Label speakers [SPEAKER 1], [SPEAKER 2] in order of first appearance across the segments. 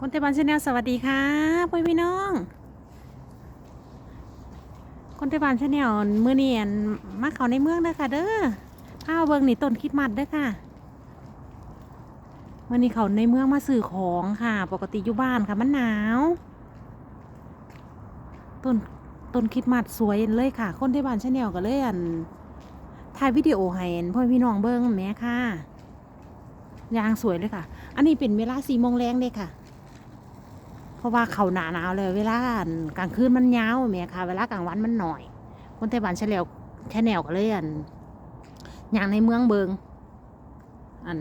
[SPEAKER 1] คนเทบันชาแนลสวัสดีค่ะพ่อพี่น้อง คนเทบันชาแนลมือเนียนมาเขาในเมืองเด้อค่ะ เด้อข้าวเบิงนี่ต้นคิดมัดเด้อค่ะมื่อนี้เขาในเมืองมาสื่อของค่ะ ปกติอยู่บ้านค่ะมันหนาวต้นต้นคิดมัดสวยเลยค่ะ คนเทบันชาแนลก็เลยอันถ่ายวิดีโอให้พ่อพี่น้องเบิ้งแม่ค่ะยางสวยเลยค่ะ อันนี้เป็นเวลาสี่โมงแรงเลยค่ะ ราะว่าเขาหนาหนาวเลย เวลากลางคืนมันยาวแหม่ค่ะ เวลากลางวันมันหน่อย คนไต้หวันเฉลียวแค่แนวก็เลยอันอย่างในเมืองเบิงอัน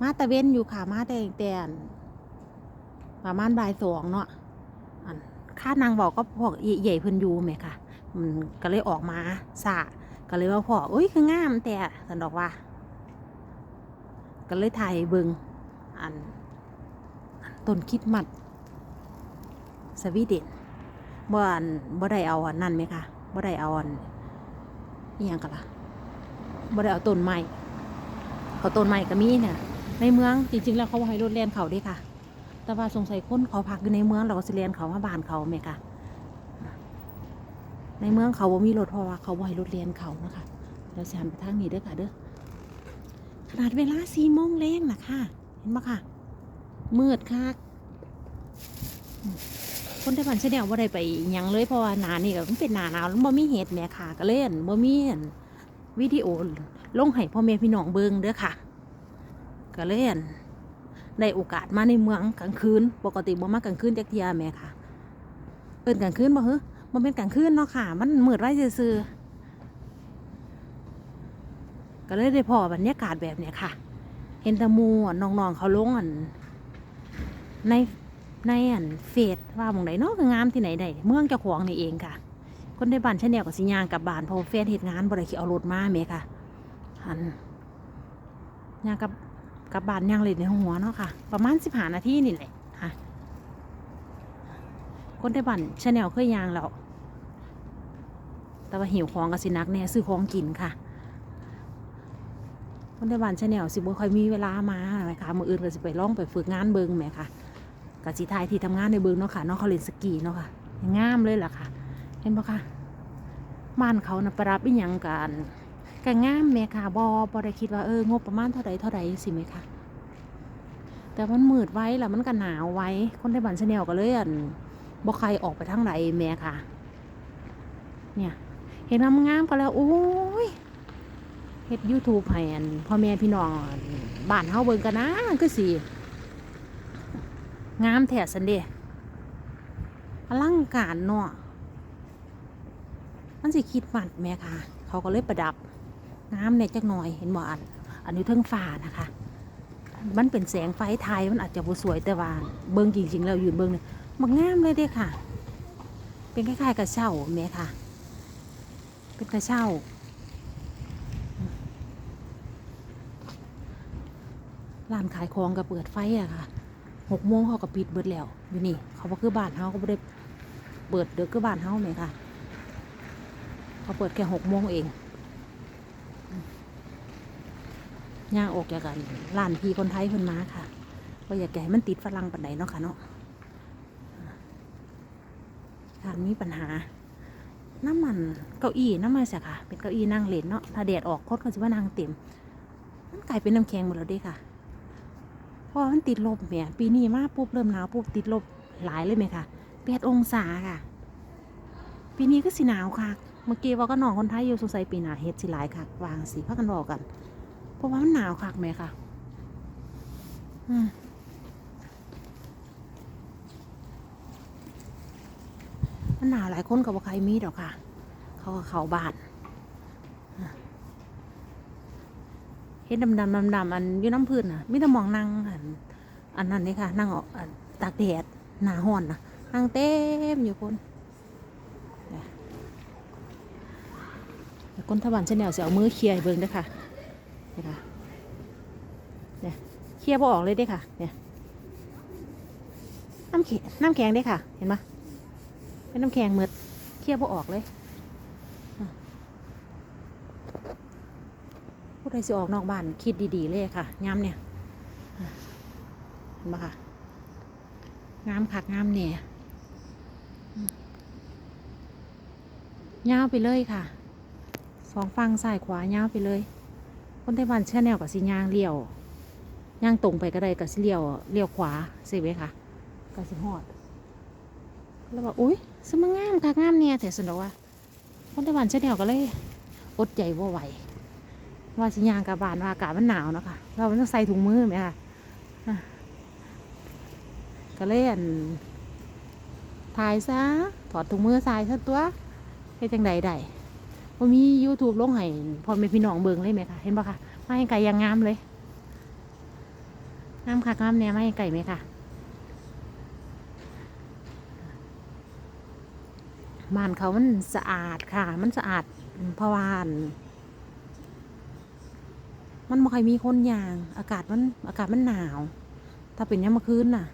[SPEAKER 1] มาตะเว้นอยู่ค่ะ มาแต่แต่อันประมาณบ่ายสองเนาะอันข้านางบอกก็พวกใหญ่เพิ่นอยู่แหมค่ะมันก็เลยออกมาสะก็เลยว่าพ่อเอ้ยคืองามแต่สันดอกว่า ก็เลยถ่ายเบิงอันต้นคิดมัด สวีเดนบ่อันบ่ได้เอาอันนั่นไหมคะบ่ได้เอาอันอหยังกันล่ะบ่ได้เอาต้นไม้เขาต้นไม้ก็มีเนี่ยในเมืองจริงๆแล้วเขาบ่ให้รถแล่นเขาด้ค่ะ แต่ว่าสงสัยคนเขาพักอยู่ในเมืองเราก็สิแล่นเขามาบ้านเขาแม่ค่ะในเมืองเขาบ่มีรถเพราะว่าเขาบ่ให้รถเลียนเขานะคะเราสิหันไปทางนี้เด้อค่ะเด้อขนาดเวลาสี่โมงแรงนะค่ะ เห็นปะค่ะ มืดคัก คนที่บ้านเสนวว่าได้ไปยังเลยเพราะว่าหนานี่ก็เป็นหนาหนาวแล้วบ่มีเห็ดแม่ค่ะก็เล่นบ่มีวิดีโอลงให้พ่อแม่พี่น้องเบิ่งเด้อค่ะ ก็เล่นได้โอกาสมาในเมืองกลางคืน ปกติบ่มากลางคืนจักเทียแม่ค่ะเอิ้นกลางคืนบ่ฮึบ่เป็นกลางคืนเนาะค่ะ มันมืดไว้ซื่อๆก็เลยได้พอบรรยากาศแบบเนี้ยค่ะ เห็นตะมูอะน้องๆเขาลงอันใน ในอันเฟซว่าหมองไหนเนาะคืองามที่ไหนใดเมืองเจ้าของนี่เองค่ะ คนในบ้านชนแนวกับสิยางกลับบ้านเพราะว่าแฟนเหตุงานบ่ได้ขี่เอารถมาแม่ค่ะหันยางกับกลับบ้านยางเลยในหัวเนาะค่ะ ประมาณสิบห้านาทีนี่แหละค่ะ คนในบ้านชนแนลเคยยางแล้วแต่ว่าหิวของกับสินักแน่ซื้อของกินค่ะคนในบ้านชนแนลสิบ่ค่อยมีเวลามาไหมคะมืออื่นก็สิไปล่องไปฝึกงานเบิงแหมค่ะ กับสีไทยที่ทำงานในเบิงเนาะค่ะน้องเขาเล่นสกีเนาะค่ะงามเลยล่ะค่ะ เห็นปะคะบ้านเขานะประดับอีหยังกันกันงามแม่ค่ะบอบอได้คิดว่าเอองบประมาณเท่าใดเท่าใดสิไหมคะแต่มันมืดไว้แล้วมันก็หนาวไว้ คนในบ้านชาแนลก็เลยอันบ่ใครออกไปทางไหนแม่ค่ะ เนี่ยเห็นงามงามก็แล้วโอ้ยเฮ็ดยูทูบให้อันพ่อแม่พี่น้องบ้านเฮาเบิ่งกันนะคือสิ งามแถสันเดอลังการเนาะมันสิคิดมัดแม่ค่ะ เขาก็เลยประดับงามเนี่ยจักหน่อยเห็นบ่อัน อันนี้เทิงฟ้านะคะ มันเป็นแสงไฟไทยมันอาจจะบ่สวยแต่ว่าเบิ่งจริงๆแล้วยืนเบิ่งเนี่ยมันงามเลยเด้ค่ะ เป็นคล้ายๆกระเช้าแม่ค่ะ เป็นกระเช้าร้านขายของก็เปิดไฟอะค่ะ หกโมงเขาก็ปิดเบิดแล้วอยู่นี่ เขาบอกคือบ้านเฮาก็บ่ได้เปิดเด็กคือบ้านเฮาไหมค่ะ เขาเปิดแค่หกโมงเองย่างออกจากกันร้านพี่คนไทยเพิ่นมาค่ะก็อยากให้มันติดฝรั่งปันใดเนาะค่ะเนาะทานมีปัญหา น้ำมันเก้าอี้น้ำมันเสียค่ะ เป็นเก้าอี้นั่งเล่นเนาะถ้าแดดออกคนก็จะว่านั่งเต็มมันกลายเป็นน้ำแข็งหมดแล้วด้ค่ะ เพราะมันติดลบแหม่ยปีนี้มาปุ๊บเริ่มหนาวปุ๊บติดลบหลายเลยไหมคะแปดองศาค่ะ ปีนี้ก็สิหนาวค่ะ เมื่อกี้ว่าก็น้องคนไทยอยู่สงสัยปีหนาเฮ็ดสิหลายค่ะ วางสีพักกันบอกกัน เพราะว่ามันหนาวคักไหมค่ะอืมมันหนาวหลายคนกับว่าใครมีดอกค่ะ เขาก็เขาบาน เฮ็ดดำดำดำดำๆอันอยู่น้ำพื้นน่ะมีแต่หมองนั่งอันอันนั้นเลยค่ะ นั่งออกอันตากแดดหนาห้อนนะนั่งเต็มอยู่คนเนี่ยเดี๋ยวคนทวันชาแนลจะเอามือเคลียร์ให้เบิ่งด้อค่ะนี่ค่ะเนี่ยเคลียร์บ่ออกเลยเด้ค่ะ เนี่ยน้ำแข็งน้ำแข็งด้ค่ะ เห็นปะเป็นน้ำแข็งหมืดเคลียร์บ่ออกเลย ผู้ใดสิออกนอกบ้านคิดดีๆเลยค่ะย้ำเนี่ยเห็นปะค่ะงามคักงามเนี่ยอืมยาวไปเลยค่ะสองฝั่งซ้ายขวายาวไปเลย คนไต้หวันเชื่อแนวกับสิย่างเลี้ยวย่างตรงไปก็ได้กับสิเลี้ยวเลี้ยวขวาสิเว้ยค่ะกับสิฮอด แล้วบอกอุ้ยสมงามค่ะงามเนี่ยแต่สนอกว่า คนไต้หวันเช่นเดียวก็เลย อดใจว่าไหว ว่าสิยางกับบานว่าอากาศมันหนาวเนาะคะเราต้องใส่ถุงมือไหมคะอะก็เลยอันถ่ายซะถอดถุงมือใส่ซะตัวเฮ็ดจังใดได้ว่ามี YouTube ลงให้พอแม่พี่น้องเบิ่งเลยไหมคะเห็นปะคะมาให้ไก่ยังงามเลยงามค่ะงามเนี่ยมาให้ไก่ไหมคะบ้านเขามันสะอาดค่ะ มันสะอาดเพราะว่าอั่น มันไม่ค่อยมีคนย่าง อากาศมันอากาศมันหนาว ถ้าเป็นยามมื้อคืนน่ะ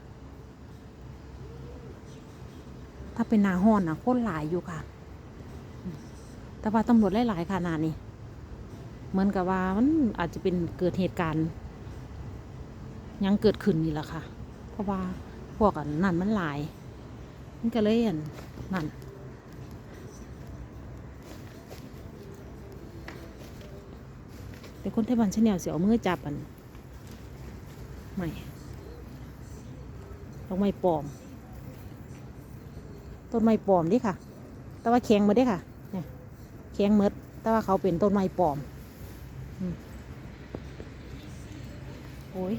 [SPEAKER 1] ถ้าเป็นหนาห้อนน่ะคนหลายอยู่ค่ะ แต่ว่าตำรวจหลายๆขนาดนี้เหมือนกับว่ามันอาจจะเป็นเกิดเหตุการณ์ยังเกิดขึ้นนี่แหละค่ะ เพราะว่าพวกอันนั่นมันหลาย มันก็เลยอันนั่น แต่คนไต้หวันชาแนลเสียเอามือจับอันไม่ดอกไม้ปลอม ต้นไม้ปลอมดิค่ะ แต่ว่าแข็งมาเด้ค่ะเนี่ยแข็งหมดแต่ว่าเขาเป็นต้นไม้ปลอมโอ้ย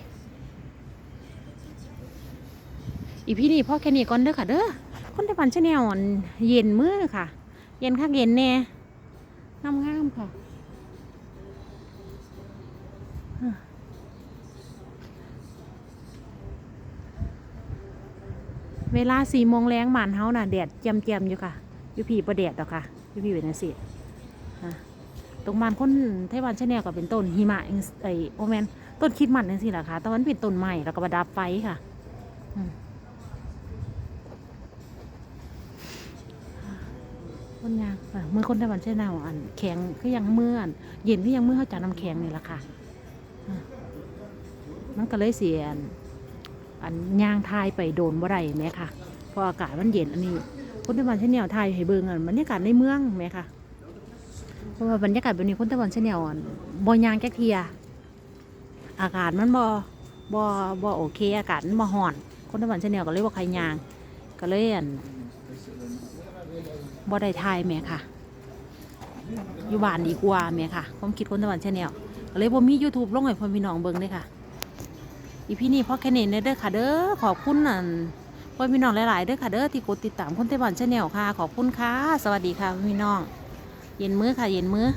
[SPEAKER 1] อีพี่นี่พ่อแค่นี้ก่อนเด้อค่ะเด้อคนไต้หวันชาแนลเย็นมือค่ะ เย็นคักเย็นแน่งามๆค่ะ เวลาสี่โมงแรงหมานเฮาน่ะแดดเจียมเจียมๆอยู่ค่ะอยู่พี่ประแดดดอกค่ะอยู่พี่เป็นจังซี่อะตรงบ้านคนไต้หวันชาแนลก็เป็นต้นหิมะไอโอแมนต้นคิดมันจังซี่แหละค่ะต่วามันเป็นต้นไม้แล้วก็ประดับไฟค่ะอืมคนยางอะมือคนไต้หวันชาแนลอันแข็งคือยังเมืออันเย็นคือยังเมื่อเขาจากน้ำแข็งนี่แหละค่ะ มันก็เลยเสียนอันย่างทายไปโดนบ่ได้แหมค่ะเพราะอากาศมันเย็นอันนี้คนต้หวันเชนแนวทายให้เบิ่งอันบรรยากาศในเมืองแหมค่ะเพราะว่าบรรยากาศแบบนี้คนต้หวันเชนแนวบ่ยางแก๊กเทียอากาศมันบ่บ่บ่โอเค อากาศมันบ่ฮ้อน คนต้หวันเชนแนวก็เลยบ่ใครยาง ก็เลยอันบ่ได้ทายแหมค่ะ อยู่บ้านดีกว่าแหมค่ะความคิดคนต้หวันเชนแนว ก็เลยบ่มี YouTube ลงให้พ่อพี่น้องเบิ่งเลยค่ะ อีพี่นี่พ่อแค่นี้เด้อค่ะ เด้อขอบคุณนั่นพ่อพี่น้องหลาย ๆ เด้อค่ะเด้อที่กดติดตามคนไต้หวันชาแนลค่ะ ขอบคุณค่ะ สวัสดีค่ะพี่น้อง เย็นมื้อค่ะ เย็นมื้อ